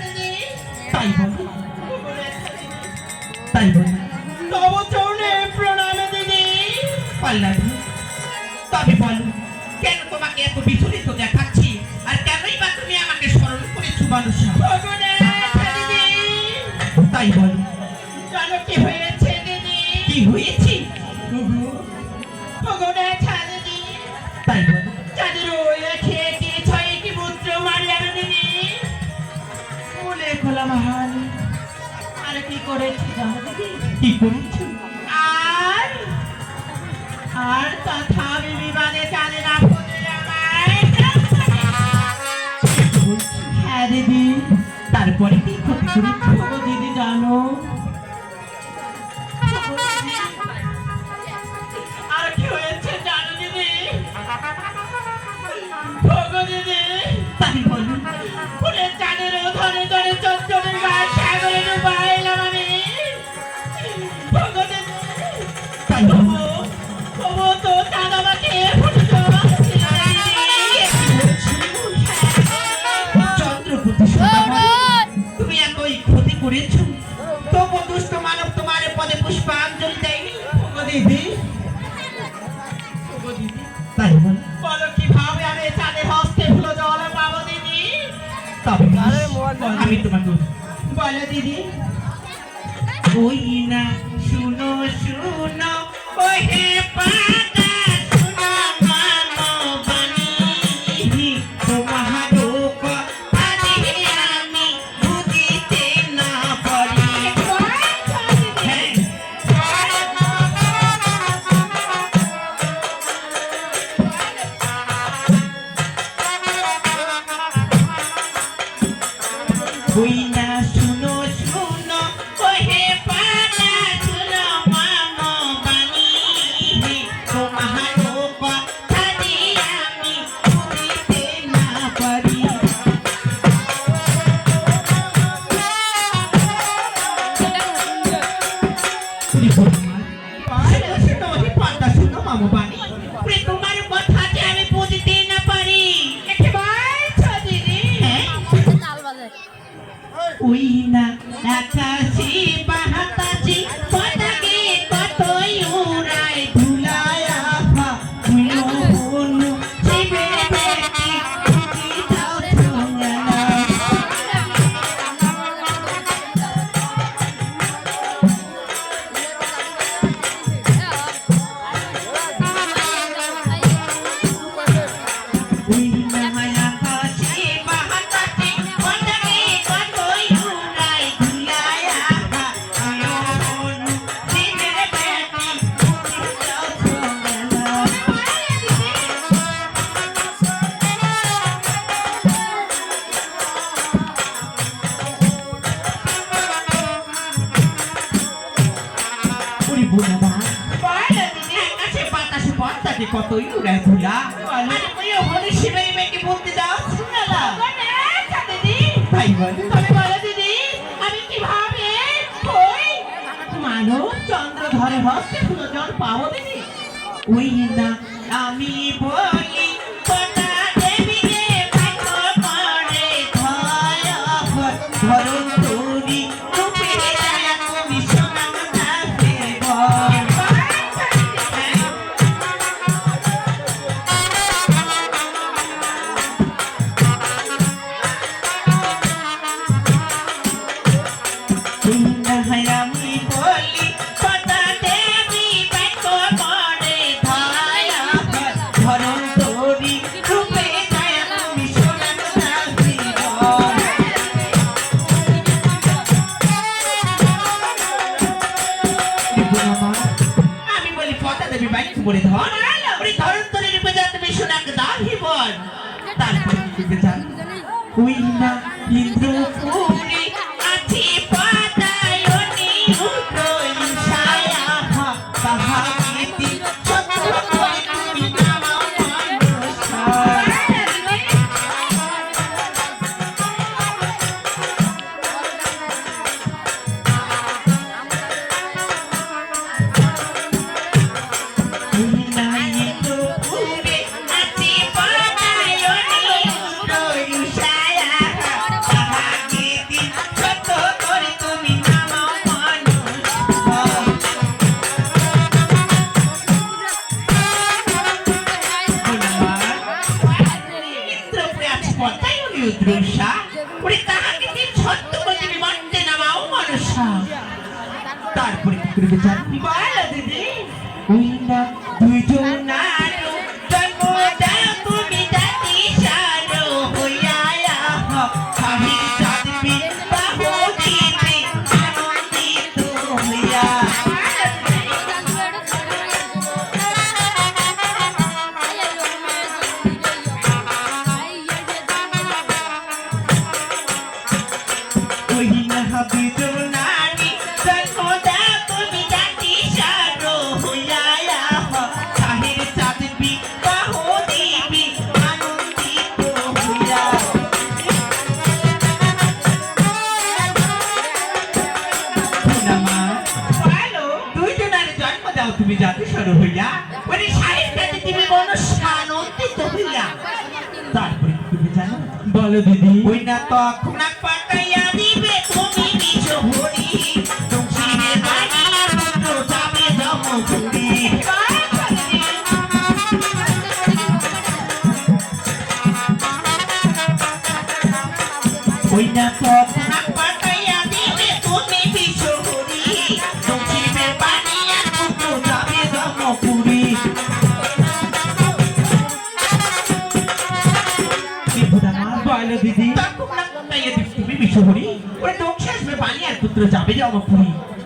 দিদি তাই বল তাই বল তব চরণে প্রণামে দিদি পাল্লাদি তবে বল কেন তোমাকে এত বিচলিত দেখাচ্ছি আর কেনই বা তুমি আমাকে স্মরণ করেছ মানুষ তাই বল। জানো কি হয়েছে দিদি? কি হয়েছে? করেছি জানো দিদি কি করেছ আর আর তথা বিবাদে চাঁদে না পড়ে আমায়। হ্যাঁ দিদি তারপরে কি ক্ষতি করেছ দিদি জানো। আর কি হয়েছে জানো দিদি? ভগো দিদি। তাই বল ক্ষতি তবু দুষ্ট মানব তোমার পদে পুষ্পাঞ্জলি দেয়নি দিদি। তাই বল। বলো কীভাবে আমি চাঁদের হস্তে ফুলো জল পাবো দিদি? তবে আমি তোমাকে বলো। দিদি। ওই না? শুনো শুনো। ওহে তোমার কতই উড়ায় ধুলা আরে ওই হরে শিবে মেয়েকে বলতে দাও শুনালা তাই বলে। তবে বলো দিদি আমি কীভাবে ওই মানব চন্দ্র ধরে হস্তে ফুলো জল পাবো দিদি। ওই না আমি বলি রুদ্রসা ওরে তাহাকে সত্য প্রতিবি মারতে নামাও মানুষা তারপরে কি বলো দিদি। ওই না খুনা পাঠাইয়া দিবে তুমি নিজ হরি। তুমসিরে বাড়ি তখন বলো দিদি।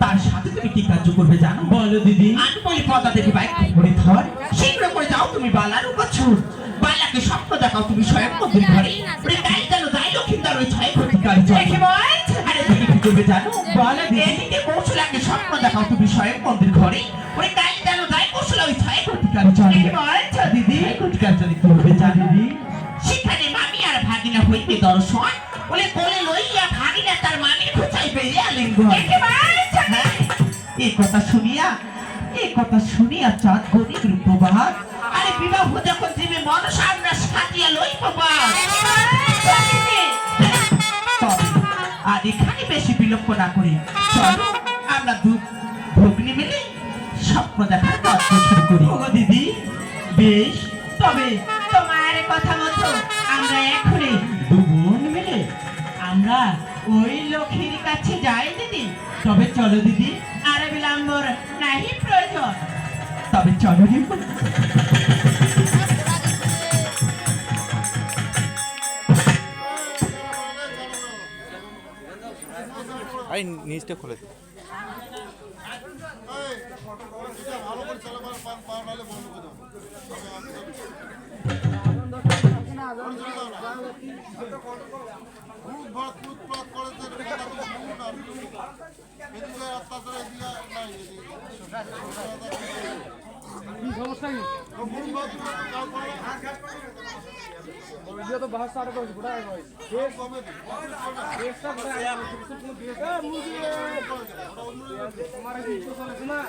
তার সাথে তুমি কি কার্য করবে জানো? বলো দিদি। আমি বলি পদা দেখি বাইক করে ধর। শীঘ্র করে যাও তুমি বালার উপছুর। বালাকে স্বপ্ন দেখাও তুমি স্বয়ং মন্দির ঘরে। ওরে গাই গেল যাই লক্ষিন্দার ওই ছয় ক্ষতিকারী দেখে বলছো আরে তুমি কি করবে জানো? বলো দিদি। কৌশলাকে স্বপ্ন দেখাও তুমি স্বয়ং মন্দির ঘরে। ওরে গাই গেল যাই কৌশলা ওই ছয় ক্ষতিকারী বলছো দিদি। ক্ষতিকারী কি করবে জানো দিদি। হইতে দর্শন বলে কোলে লইয়া ভাগিনা তার মামির খোঁচাই আলিঙ্গ হ্যাঁ, এই কথা শুনিয়া এই কথা শুনিয়া চাঁদ গণিত রূপবাদ আরে বিবাহ যখন দিবে মনস আমরা সাজিয়া লই বাবা আর এখানে বেশি বিলম্ব না করি চলো আমরা দু ভগ্নি মিলে স্বপ্ন দেখার কাজ শুরু করি। দিদি বেশ তবে চলো দিদি। আর বিলম্বর নাহি প্রয়োজন। তবে চলো। আরে নিচটা খুলে দে। উৎপাত উৎপাত করে তো কথা তো এদিকে অত্যাচার এদিকে নাই সমস্যা কি? ভিডিও তো বাহার সাড়ে করছি ফুটা গেছে। দেশটা ফুটা গেছে তোমার চলেছে না